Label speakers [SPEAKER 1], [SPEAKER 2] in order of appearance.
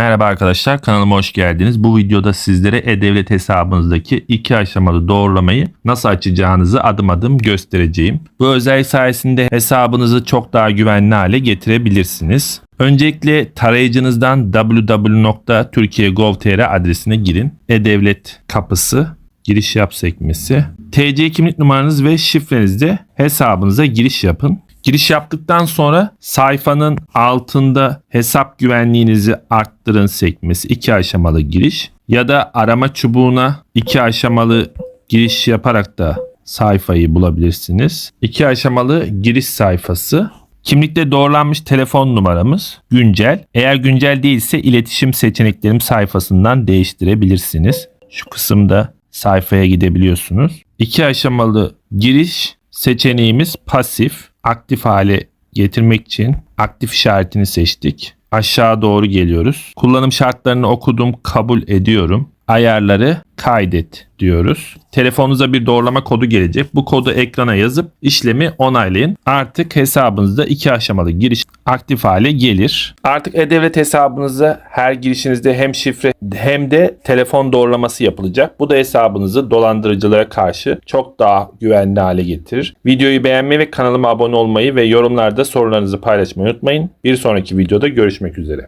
[SPEAKER 1] Merhaba arkadaşlar kanalıma hoş geldiniz. Bu videoda sizlere e-devlet hesabınızdaki iki aşamalı doğrulamayı nasıl açacağınızı adım adım göstereceğim. Bu özellik sayesinde hesabınızı çok daha güvenli hale getirebilirsiniz. Öncelikle tarayıcınızdan www.turkiye.gov.tr adresine girin. E-Devlet kapısı, giriş yap sekmesi. TC kimlik numaranız ve şifrenizle hesabınıza giriş yapın. Giriş yaptıktan sonra sayfanın altında hesap güvenliğinizi arttırın sekmesi iki aşamalı giriş ya da arama çubuğuna iki aşamalı giriş yaparak da sayfayı bulabilirsiniz. İki aşamalı giriş sayfası. Kimlikte doğrulanmış telefon numaramız güncel. Eğer güncel değilse iletişim seçeneklerim sayfasından değiştirebilirsiniz. Şu kısımda sayfaya gidebiliyorsunuz. İki aşamalı giriş seçeneğimiz pasif. Aktif hale getirmek için aktif işaretini seçtik. Aşağı doğru geliyoruz. Kullanım şartlarını okudum, kabul ediyorum. Ayarları kaydet diyoruz. Telefonunuza bir doğrulama kodu gelecek. Bu kodu ekrana yazıp işlemi onaylayın. Artık hesabınızda iki aşamalı giriş aktif hale gelir. Artık e-devlet hesabınıza her girişinizde hem şifre hem de telefon doğrulaması yapılacak. Bu da hesabınızı dolandırıcılara karşı çok daha güvenli hale getirir. Videoyu beğenmeyi ve kanalıma abone olmayı ve yorumlarda sorularınızı paylaşmayı unutmayın. Bir sonraki videoda görüşmek üzere.